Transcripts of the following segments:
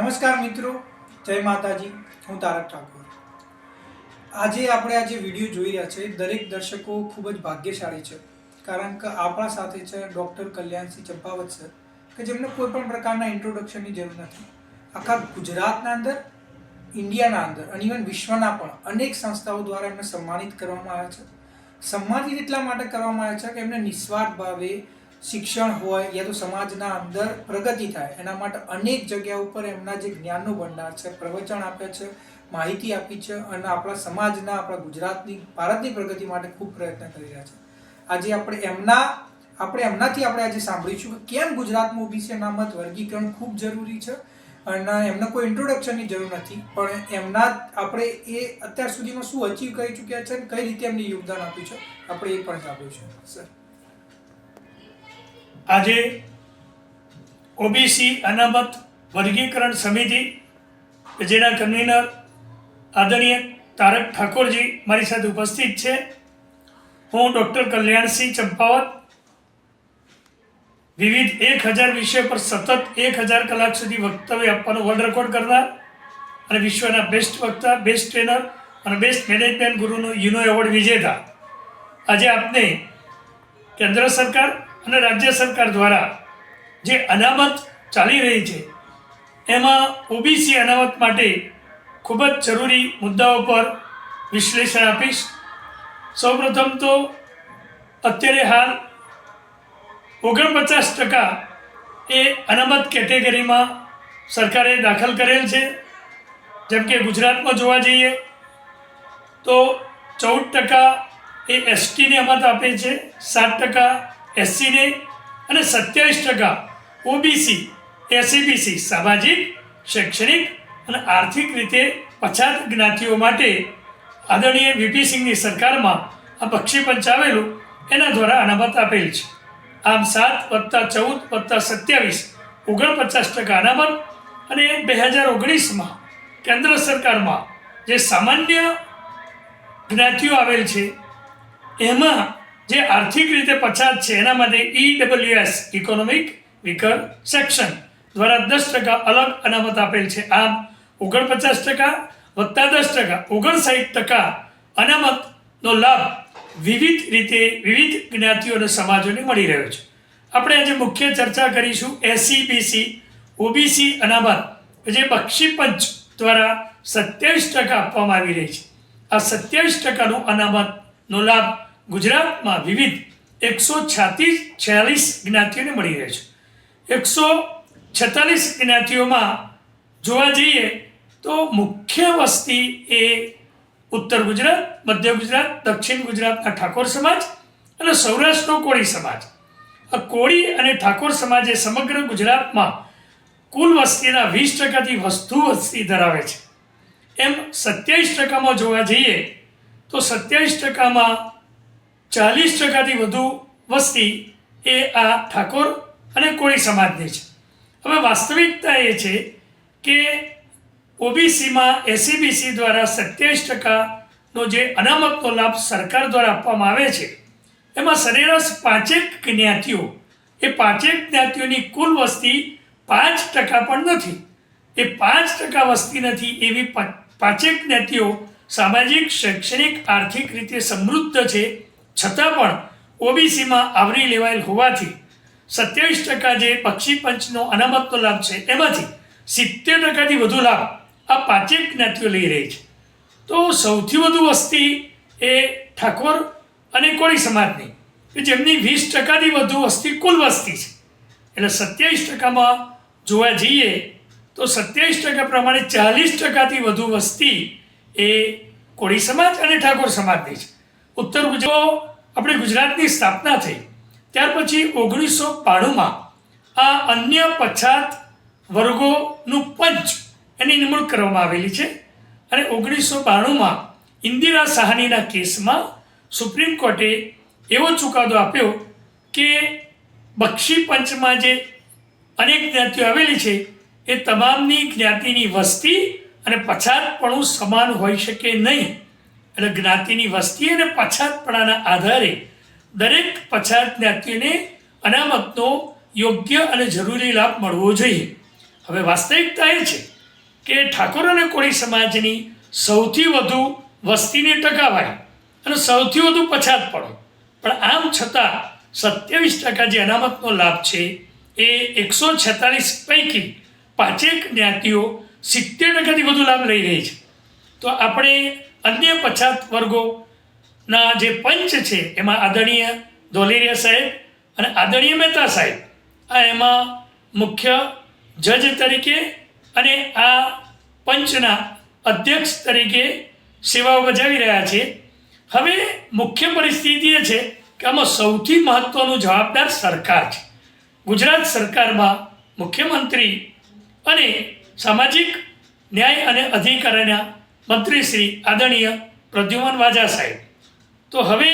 નમસ્કાર મિત્રો, જય માતાજી, હું તારક ઠાકોર. આજે આપણે આ જે વીડિયો જોઈ રહ્યા છે, દરેક દર્શકો ખૂબ જ ભાગ્યશાળી છે, કારણ કે આપણા સાથે છે ડૉક્ટર કલ્યાણસિંહ ચંપાવત સર, કે જેમને કોઈ પણ પ્રકારના ઇન્ટ્રોડક્શનની જરૂર નથી. આખા ગુજરાતના અંદર, ઇન્ડિયાના અંદર અને ઇવન વિશ્વના પણ અનેક સંસ્થાઓ દ્વારા એમને સન્માનિત કરવામાં આવ્યા છે. સન્માનિત એટલા માટે કરવામાં આવ્યા છે કે એમને નિસ્વાર્થ ભાવે શિક્ષણ હોય યા તો સમાજના અંદર પ્રગતિ થાય, એના માટે અનેક જગ્યા ઉપર એમના જે જ્ઞાનનો ભંડાર છે, પ્રવચન આપે છે, માહિતી આપી છે અને આપણા સમાજના, આપણા ગુજરાતની, ભારતની પ્રગતિ માટે ખૂબ પ્રયત્ન કરી રહ્યા છે. આજે આપણે એમના, આપણે એમનાથી આપણે આજે સાંભળીશું કે કેમ ગુજરાતમાં ઓબીસી અનામત વર્ગીકરણ ખૂબ જરૂરી છે અને એમને કોઈ ઇન્ટ્રોડક્શનની જરૂર નથી, પણ એમના આપણે એ અત્યાર સુધીમાં શું અચીવ કરી ચૂક્યા છે અને કઈ રીતે એમને યોગદાન આપ્યું છે, આપણે એ પણ સાંભળીશું સર આજે ઓબીસી અનામત વર્ગીકરણ સમિતિ જેના કન્વીનર આદરણીય તારક ઠાકોરજી મારી સાથે ઉપસ્થિત છે. હું ડૉક્ટર કલ્યાણસિંહ ચંપાવત, વિવિધ એક હજાર વિષય પર સતત એક હજાર કલાક સુધી વક્તવ્ય આપવાનો વર્લ્ડ રેકોર્ડ કરનાર અને વિશ્વના બેસ્ટ વક્તા બેસ્ટ ટ્રેનર અને બેસ્ટ મેનેજમેન્ટ ગુરુનો યુનો એવોર્ડ વિજેતા. આજે આપને કેન્દ્ર સરકાર અને રાજ્ય સરકાર દ્વારા જે અનામત ચાલી રહી છે, એમાં ઓબીસી અનામત માટે ખૂબ જ જરૂરી મુદ્દાઓ પર વિશ્લેષણ આપીશ. સૌપ્રથમ તો અત્યારે હાલ ઓગણપચાસ ટકા એ અનામત કેટેગરીમાં સરકારે દાખલ કરેલ છે. જેમ કે ગુજરાતમાં જોવા જઈએ તો ચૌદ ટકા એ એસટીને અમત આપે છે, સાત ટકા એસસીને અને સત્યાવીસ ટકા ઓબીસી એસીબીસી સામાજિક, શૈક્ષણિક અને આર્થિક રીતે પછાત જ્ઞાતિઓ માટે આદરણીય વીપી સિંહની સરકારમાં આ પક્ષી પંચ આવેલું એના દ્વારા અનામત આપેલ છે. આમ સાત વત્તા ચૌદ વત્તા સત્યાવીસ ઓગણપચાસ ટકા અનામત અને બે હજાર ઓગણીસમાં કેન્દ્ર સરકારમાં જે સામાન્ય જ્ઞાતિઓ આવેલ છે, એમાં જે આર્થિક રીતે પછાત છે, એના માટે ઈડબ્લ્યુએસ ઇકોનોમિક વિકર સેક્શન દ્વારા દસ ટકા અલગ અનામત આપેલ છે. આમ ઓગણપચાસ ટકા વત્તા દસ ટકા ઓગણસાઠ ટકા અનામતનો લાભ વિવિધ રીતે વિવિધ જ્ઞાતિઓ અને સમાજોને મળી રહ્યો છે. આપણે આજે મુખ્ય ચર્ચા કરીશું એસસી બીસી ઓબીસી અનામત, જે બક્ષી પંચ દ્વારા સત્યાવીસ ટકા આપવામાં આવી રહી છે. આ સત્યાવીસ ટકાનો અનામતનો લાભ ગુજરાતમાં વિવિધ એકસો છાતીસ છ્યાલીસ જ્ઞાતિઓને મળી રહે છે. એકસો છેતાલીસ જ્ઞાતિઓમાં જોવા જઈએ તો મુખ્ય વસ્તી એ ઉત્તર ગુજરાત, મધ્ય ગુજરાત, દક્ષિણ ગુજરાતના ઠાકોર સમાજ અને સૌરાષ્ટ્રનો કોળી સમાજ. આ કોળી અને ઠાકોર સમાજે સમગ્ર ગુજરાતમાં કુલ વસ્તીના વીસ ટકાથી વધુ વસ્તી ધરાવે છે. એમ સત્યાવીસ ટકામાં જોવા જઈએ તો સત્યાવીસ ટકામાં ચાલીસ ટકાથી વધુ વસ્તી એ આ ઠાકોર અને કોળી સમાજની છે. હવે વાસ્તવિકતા એ છે કે ઓબીસીમાં એસીબીસી દ્વારા સત્યાવીસ ટકાનો જે અનામતનો લાભ સરકાર દ્વારા આપવામાં આવે છે, એમાં સરેરાશ પાંચેક જ્ઞાતિઓ, એ પાંચેક જ્ઞાતિઓની કુલ વસ્તી પાંચ ટકા પણ નથી. એ પાંચ ટકા વસ્તી નથી એવી પાંચેક જ્ઞાતિઓ સામાજિક, શૈક્ષણિક, આર્થિક રીતે સમૃદ્ધ છે છતાં પણ ઓબીસીમાં આવરી લેવાયેલ હોવાથી સત્યાવીસ ટકા જે પક્ષી પંચનો અનામતનો લાભ છે, એમાંથી સિત્તેર ટકાથી વધુ લાભ આ પાંચેક જ્ઞાતિઓ લઈ રહી છે. તો સૌથી વધુ વસ્તી એ ઠાકોર અને કોળી સમાજની, કે જેમની વીસ ટકાથી વધુ વસ્તી કુલ વસ્તી છે. એટલે સત્યાવીસ ટકામાં જોવા જઈએ તો સત્યાવીસ ટકા પ્રમાણે ચાલીસ ટકાથી વધુ વસ્તી એ કોળી સમાજ અને ઠાકોર સમાજની છે. ઉત્તર ગુજરાત આપણે ગુજરાતની સ્થાપના થઈ. ત્યાર પછી ઓગણીસો બાણુંમાં આ અન્ય પછાત વર્ગોનું પંચ એની નિમણૂક કરવામાં આવેલી છે. અને ઓગણીસો બાણુંમાં ઇન્દિરા સાહાનીના કેસમાં સુપ્રીમ કોર્ટે એવો ચુકાદો આપ્યો કે બક્ષી પંચમાં જે અનેક જ્ઞાતિઓ આવેલી છે, એ તમામની જ્ઞાતિની વસ્તી અને પછાતપણું સમાન હોઈ શકે નહીં. એટલે જ્ઞાતિની વસ્તી અને પછાતપણાના આધારે દરેક પછાત જ્ઞાતિને અનામતનો યોગ્ય અને જરૂરી લાભ મળવો જોઈએ. હવે વાસ્તવિકતા એ છે કે ઠાકોર અને કોળી સમાજની સૌથી વધુ વસ્તીની ટકાવારી અને સૌથી વધુ પછાત પડો. પણ આમ છતાં સત્યાવીસ ટકા જે અનામતનો લાભ છે એ એકસો છેતાલીસ પૈકી પાંચેક જ્ઞાતિઓ સિત્તેર ટકાથી વધુ લાભ લઈ રહી છે. તો આપણે અન્ય પછાત વર્ગોના જે પંચ છે, એમાં આદરણીય ધોલેરિયા સાહેબ અને આદરણીય મહેતા સાહેબ, આ એમાં મુખ્ય જજ તરીકે અને આ પંચના અધ્યક્ષ તરીકે સેવાઓ બજાવી રહ્યા છે. હવે મુખ્ય પરિસ્થિતિ એ છે કે આમાં સૌથી મહત્ત્વનું જવાબદાર સરકાર છે. ગુજરાત સરકારમાં મુખ્યમંત્રી અને સામાજિક ન્યાય અને અધિકારીના મંત્રી શ્રી આદરણીય પ્રદ્યુમન વાજા સાહેબ. તો હવે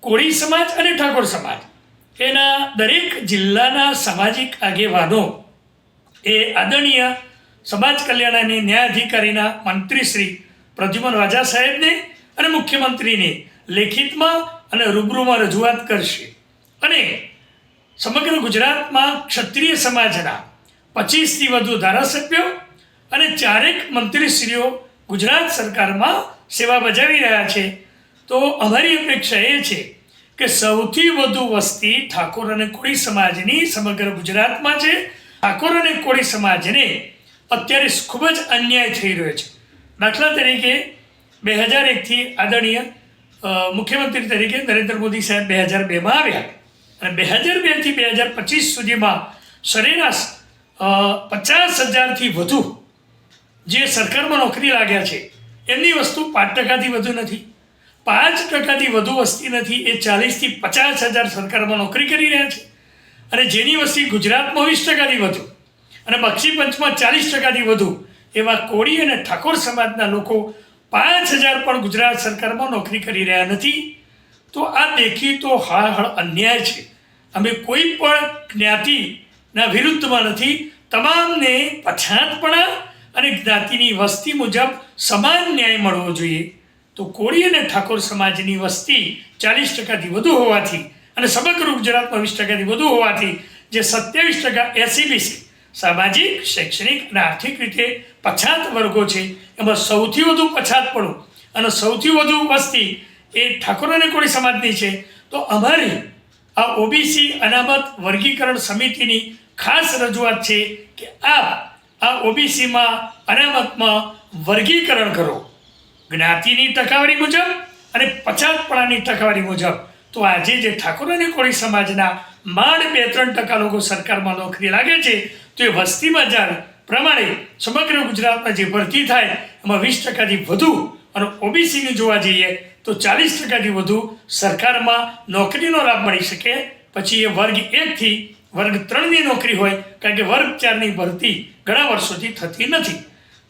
કોળી સમાજ અને ઠાકોર સમાજ, એના દરેક જિલ્લાના સામાજિક આગેવાનો એ આદરણીય સમાજ કલ્યાણ અને ન્યાય મંત્રી શ્રી પ્રદ્યુમન વાજા સાહેબને અને મુખ્યમંત્રીને લેખિતમાં અને રૂબરૂમાં રજૂઆત કરશે. અને સમગ્ર ગુજરાતમાં ક્ષત્રિય સમાજના પચીસથી વધુ ધારાસભ્યો અને ચારેક મંત્રીશ્રીઓ ગુજરાત સરકારમાં સેવા બજાવી રહ્યા છે. તો અમારી અપેક્ષા એ છે કે સૌથી વધુ વસ્તી ઠાકોર અને કોળી સમાજની સમગ્ર ગુજરાતમાં છે. ઠાકોર અને કોળી સમાજને અત્યારે ખૂબ જ અન્યાય થઈ રહ્યો છે. દાખલા તરીકે બે હજાર એકથી આદરણીય મુખ્યમંત્રી તરીકે નરેન્દ્ર મોદી સાહેબ બે હજાર બેમાં આવ્યા. અને બે હજાર બેથી બે હજાર પચીસ સુધીમાં સરેરાશ પચાસ હજારથી વધુ જે સરકારમાં નોકરી લાગ્યા છે, એમની વસ્તુ પાંચ ટકાથી વધુ નથી. પાંચ ટકાથી વધુ વસ્તી નથી, એ ચાલીસથી પચાસ હજાર સરકારમાં નોકરી કરી રહ્યા છે. અને જેની વસ્તી ગુજરાતમાં વીસ ટકાથી વધુ અને બક્ષી પંચમાં ચાલીસ ટકાથી વધુ, એવા કોળી અને ઠાકોર સમાજના લોકો પાંચ હજાર પણ ગુજરાત સરકારમાં નોકરી કરી રહ્યા નથી. તો આ દેખીતો હળ અન્યાય છે. અમે કોઈ પણ જ્ઞાતિના વિરુદ્ધમાં નથી. તમામને પછાતપણા અને જ્ઞાતિની વસ્તી મુજબ સમાન ન્યાય મળવો જોઈએ. તો કોળી અને ઠાકોર સમાજની વસ્તી ચાલીસ ટકાથી વધુ હોવાથી અને સમગ્ર ગુજરાતમાં વીસ ટકાથી વધુ હોવાથી જે સત્યાવીસ ટકા એસીબીસી સામાજિક, શૈક્ષણિક અને આર્થિક રીતે પછાત વર્ગો છે, એમાં સૌથી વધુ પછાતપણું અને સૌથી વધુ વસ્તી એ ઠાકોર અને કોળી સમાજની છે. તો અમારી આ ઓબીસી અનામત વર્ગીકરણ સમિતિની ખાસ રજૂઆત છે કે આપ આ ઓબીસીમાં અનામતમાં વર્ગીકરણ કરો. જ્ઞાતિની ટકાવારી મુજબ અને પછાતપણાની ટકાવારી મુજબ. તો આજે જે ઠાકોર અને કોળી સમાજના માંડ બે ત્રણ ટકા લોકો સરકારમાં નોકરી લાગે છે, તો એ વસ્તી બજાર પ્રમાણે સમગ્ર ગુજરાતમાં જે ભરતી થાય, એમાં વીસ ટકાથી વધુ અને ઓબીસીની જોવા જઈએ, તો ચાલીસ ટકાથી વધુ સરકારમાં નોકરીનો લાભ મળી શકે. પછી એ વર્ગ એકથી વર્ગ ત્રણની નોકરી હોય, કારણ કે વર્ગ ચારની ભરતી ઘણા વર્ષોથી થતી નથી.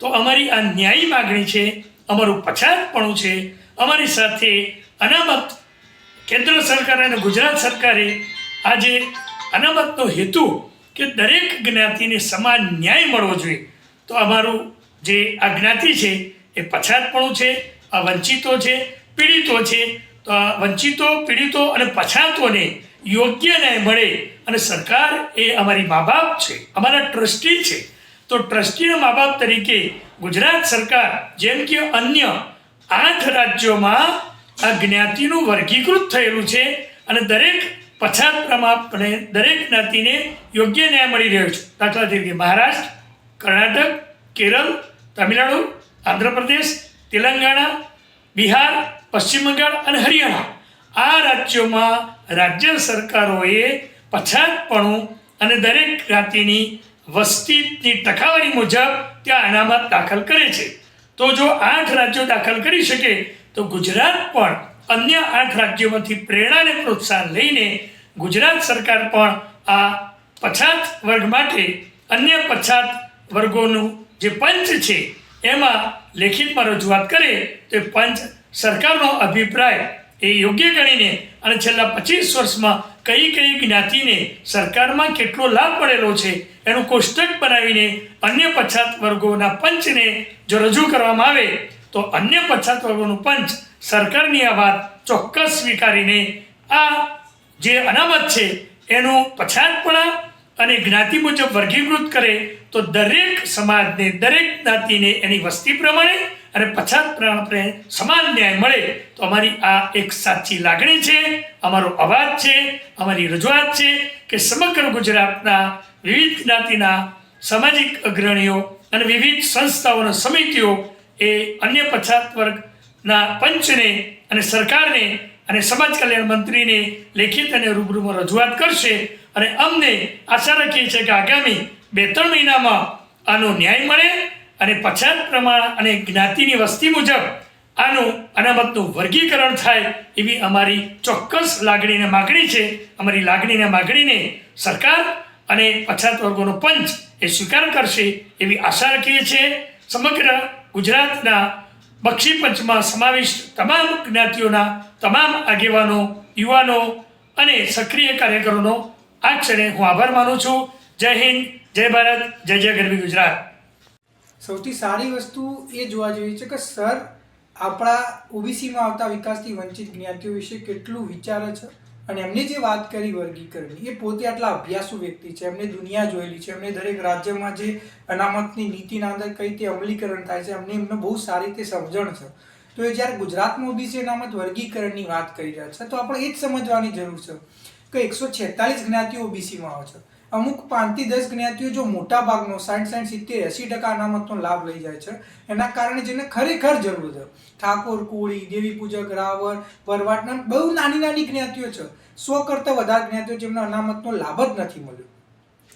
તો અમારી આ ન્યાયી માગણી છે, અમારું પછાતપણું છે, અમારી સાથે અનામત કેન્દ્ર સરકાર અને ગુજરાત સરકારે આજે અનામતનો હેતુ કે દરેક જ્ઞાતિને સમાન ન્યાય મળવો જોઈએ. તો અમારું જે આ જ્ઞાતિ છે, એ પછાતપણું છે, આ વંચિતો છે, પીડિતો છે. તો આ વંચિતો, પીડિતો અને પછાતોને યોગ્ય ન્યાય મળે અને સરકાર એ અમારી મા બાપ છે, અમારા ટ્રસ્ટી છે. તો ટ્રસ્ટીના મા બાપ તરીકે ગુજરાત સરકાર, જેમ કે અન્ય આઠ રાજ્યોમાં આ જ્ઞાતિનું વર્ગીકૃત થયેલું છે અને દરેક પછાત પ્રમાણે દરેક જ્ઞાતિને યોગ્ય ન્યાય મળી રહ્યો છે. દાખલા તરીકે મહારાષ્ટ્ર, કર્ણાટક, કેરળ, તમિલનાડુ, આંધ્રપ્રદેશ, તેલંગાણા, બિહાર, પશ્ચિમ બંગાળ અને હરિયાણા. આ રાજ્યોમાં રાજ્ય સરકારોએ પછાતપણું અને દરેક જ્ઞાતિની વસ્તીની ટકાવારી મુજબ ત્યાં અનામત દાખલ કરે છે. તો જો આઠ રાજ્યો દાખલ કરી શકે, તો ગુજરાત પણ અન્ય આઠ રાજ્યોમાંથી પ્રેરણા અને પ્રોત્સાહન લઈને ગુજરાત સરકાર પણ આ પછાત વર્ગ માટે અન્ય પછાત વર્ગોનું જે પંચ છે, એમાં લેખિતમાં રજૂઆત કરે, તો પંચ સરકારનો અભિપ્રાય એ યોગ્ય ગણીને અને છેલ્લા પચીસ વર્ષમાં કઈ કઈ જ્ઞાતિને સરકારમાં કેટલો લાભ મળેલો છે, એનું કોષ્ટક બનાવીને અન્ય પછાત વર્ગોના પંચને જો રજૂ કરવામાં આવે, તો અન્ય પછાત વર્ગોનું પંચ સરકારની આ વાત ચોક્કસ સ્વીકારીને આ જે અનામત છે, એનું પછાતપણા અને જ્ઞાતિ મુજબ વર્ગીકૃત કરે, તો દરેક સમાજને, દરેક જ્ઞાતિને એની વસ્તી પ્રમાણે અને પછાત આપણે સમાન ન્યાય મળે તો અમારી આ એક સાચી લાગણી છે, અમારો અવાજ છે, અમારી રજૂઆત છે કે સમગ્ર ગુજરાતના વિવિધ જ્ઞાતિના સામાજિક અગ્રણીઓ અને વિવિધ સંસ્થાઓના સમિતિઓ એ અન્ય પછાત વર્ગના પંચને અને સરકારને અને સમાજ કલ્યાણ મંત્રીને લેખિત અને રૂબરૂમાં રજૂઆત કરશે અને અમને આશા રાખીએ છીએ કે આગામી બે ત્રણ મહિનામાં આનો ન્યાય મળે અને પછાત પ્રમાણ અને જ્ઞાતિની વસ્તી મુજબ આનું અનામતનું વર્ગીકરણ થાય એવી અમારી ચોક્કસ લાગણીને માગણી છે. અમારી લાગણીને માગણીને સરકાર અને પછાત વર્ગોનો પંચ એ સ્વીકાર કરશે એવી આશા રાખીએ છીએ. સમગ્ર ગુજરાતના બક્ષી પંચમાં સમાવિષ્ટ તમામ જ્ઞાતિઓના તમામ આગેવાનો, યુવાનો અને સક્રિય કાર્યકરોનો આ ક્ષણે હું આભાર માનું છું. જય હિન્દ, જય ભારત, જય જય ગરવી ગુજરાત. સૌથી સારી વસ્તુ એ જોવા જેવી છે કે સર આપણા ઓબીસીમાં આવતા વિકાસથી વંચિત જ્ઞાતિઓ વિશે કેટલું વિચારે છે અને એમને જે વાત કરી વર્ગીકરણની, એ પોતે આટલા અભ્યાસુ વ્યક્તિ છે, એમને દુનિયા જોયેલી છે, એમને દરેક રાજ્યમાં જે અનામતની નીતિના અંદર કઈ રીતે અમલીકરણ થાય છે, એમને એમને બહુ સારી રીતે સમજણ છે. તો એ જ્યારે ગુજરાતમાં ઓબીસી અનામત વર્ગીકરણની વાત કરી રહ્યા છે, તો આપણે એ જ સમજવાની જરૂર છે કે એકસો છેતાલીસ જ્ઞાતિઓ ઓબીસીમાં આવે છે. અમુક પાંચથી દસ જ્ઞાતિઓ જો મોટા ભાગનો સાઠ સાઠ, સિત્તેર, એસી ટકા અનામતનો લાભ લઈ જાય છે, એના કારણે જેને ખરેખર જરૂર છે. ઠાકોર, કોળી, દેવી પૂજક રાવર વરવાટના બહુ નાની નાની જ્ઞાતિઓ છે. સો કરતાં વધારે જ્ઞાતિઓ જેમને અનામતનો લાભ જ નથી મળ્યો.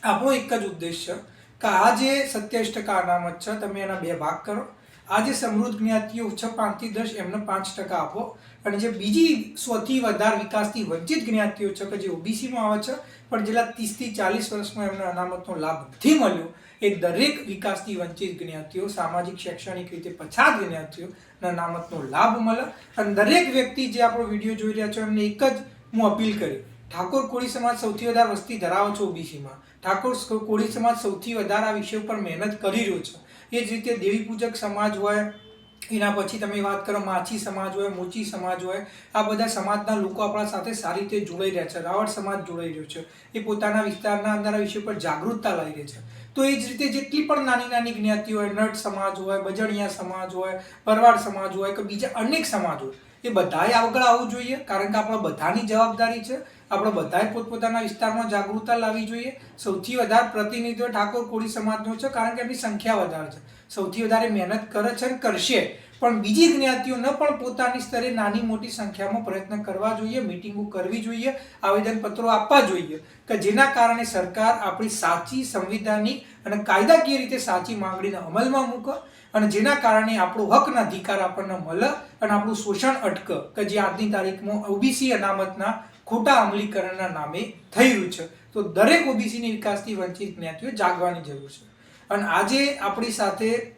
આપણો એક જ ઉદ્દેશ છે કે આ જે સત્યાવીસ ટકા અનામત છે, તમે એના બે ભાગ કરો. આ જે સમૃદ્ધ જ્ઞાતિઓ છે પાંચથી દસ, એમને પાંચ ટકા આપો. અને જે બીજી સૌથી વધારે વિકાસથી વંચિત જ્ઞાતિઓ છે કે જે ઓબીસીમાં આવે છે, પણ જેટલા ત્રીસથી ચાલીસ વર્ષમાં એમને અનામતનો લાભ નથી મળ્યો, એ દરેક વિકાસથી વંચિત જ્ઞાતિઓ, સામાજિક, શૈક્ષણિક રીતે પછાત જ્ઞાતિઓના અનામતનો લાભ મળે. અને દરેક વ્યક્તિ જે આપણો વીડિયો જોઈ રહ્યા છો, એમને એક જ હું અપીલ કરી. ઠાકોર કોળી સમાજ સૌથી વધારે વસ્તી ધરાવે છે ઓબીસીમાં. ઠાકોર કોળી સમાજ સૌથી વધારે આ વિષય ઉપર મહેનત કરી રહ્યો છે. એ જ રીતે દેવી પૂજક સમાજ હોય એના પછી તમે વાત કરો માછી સમાજ હોય, મોચી સમાજ હોય, આ બધા સમાજના લોકો આપણા સાથે સારી રીતે જોડાઈ રહ્યા છે. રાવળ સમાજ જોડાઈ રહ્યો છે. એ પોતાના વિસ્તારના અંદર આ વિષય પર જાગૃતતા લાવી રહી છે. તો એ જ રીતે જેટલી પણ નાની નાની જ્ઞાતિ હોય, નટ સમાજ હોય, બજણિયા સમાજ હોય પરવાડ સમાજ હોય કે બીજા અનેક સમાજ હોય, એ બધાએ આગળ આવવું જોઈએ કારણ કે આપણા બધાની જવાબદારી છે. આપણે બધાએ પોતપોતાના વિસ્તારમાં જાગૃતતા લાવવી જોઈએ. સૌથી વધારે પ્રતિનિધિત્વ ઠાકોર કોળી સમાજનો છે, કારણ કે એમની સંખ્યા વધારે છે. સૌથી વધારે મહેનત કરે છે અને કરશે. પણ બીજી જ્ઞાતિઓને પણ પોતાની સ્તરે નાની મોટી સંખ્યામાં પ્રયત્ન કરવા જોઈએ, મિટિંગો કરવી જોઈએ, આવેદનપત્રો આપવા જોઈએ, કે જેના કારણે સરકાર આપણી સાચી સંવિધાનિક અને કાયદાકીય રીતે સાચી માંગણીને અમલમાં મૂકે અને જેના કારણે આપણો હકના અધિકાર આપણને મળે અને આપણું શોષણ અટકે. કે જે આજની તારીખમાં ઓબીસી અનામતના ખોટા અમલીકરણના નામે થઈ રહ્યું છે. તો દરેક ઓબીસીની વિકાસથી વંચિત જ્ઞાતિઓ જાગવાની જરૂર છે. અને આજે આપણી સાથે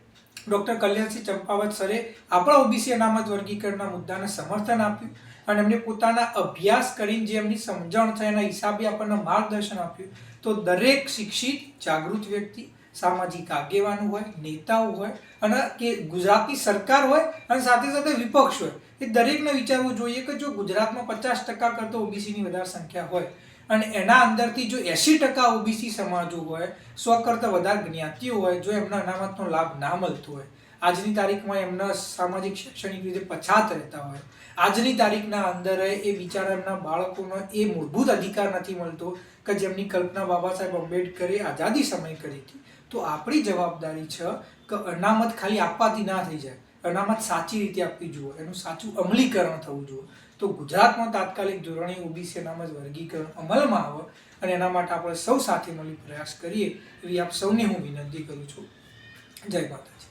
ડૉક્ટર કલ્યાણસિંહ ચંપાવત સરે આપણા ઓબીસી અનામત વર્ગીકરણના મુદ્દાને સમર્થન આપ્યું અને એમને પોતાના અભ્યાસ કરીને જે એમની સમજણ છે એના હિસાબે આપણને માર્ગદર્શન આપ્યું. તો દરેક શિક્ષિત, જાગૃત વ્યક્તિ, સામાજિક આગેવાનો હોય, નેતાઓ હોય અને કે ગુજરાતી સરકાર હોય અને સાથે સાથે વિપક્ષ હોય એ દરેકને વિચારવું જોઈએ કે જો ગુજરાતમાં પચાસ ટકા કરતો ઓબીસીની વધારે સંખ્યા હોય અને એના અંદરથી જો એંસી ટકા ઓબીસી સમાજો હોય, સો કરતાં વધારે જ્ઞાતિઓ હોય, જો એમના અનામતનો લાભ ના મળતો હોય, આજની તારીખમાં એમના સામાજિક શૈક્ષણિક રીતે પછાત રહેતા હોય, આજની તારીખના અંદર એ વિચાર એમના બાળકોનો એ મૂળભૂત અધિકાર નથી મળતો કે જેમની કલ્પના બાબા સાહેબ આંબેડકરે આઝાદી સમય કરી હતી. તો આપણી જવાબદારી છે કે અનામત ખાલી આપવાથી ના થઈ જાય. અનામત સાચી રીતે આપવી જોઈએ, એનું સાચું અમલીકરણ થવું જોઈએ. તો ગુજરાતમાં તાત્કાલિક ધોરણે ઓબીસી અનામત વર્ગીકરણ અમલમાં આવે અને એના માટે આપણે સૌ સાથે મળી પ્રયાસ કરીએ એવી આપ સૌને હું વિનંતી કરું છું. જય માતાજી.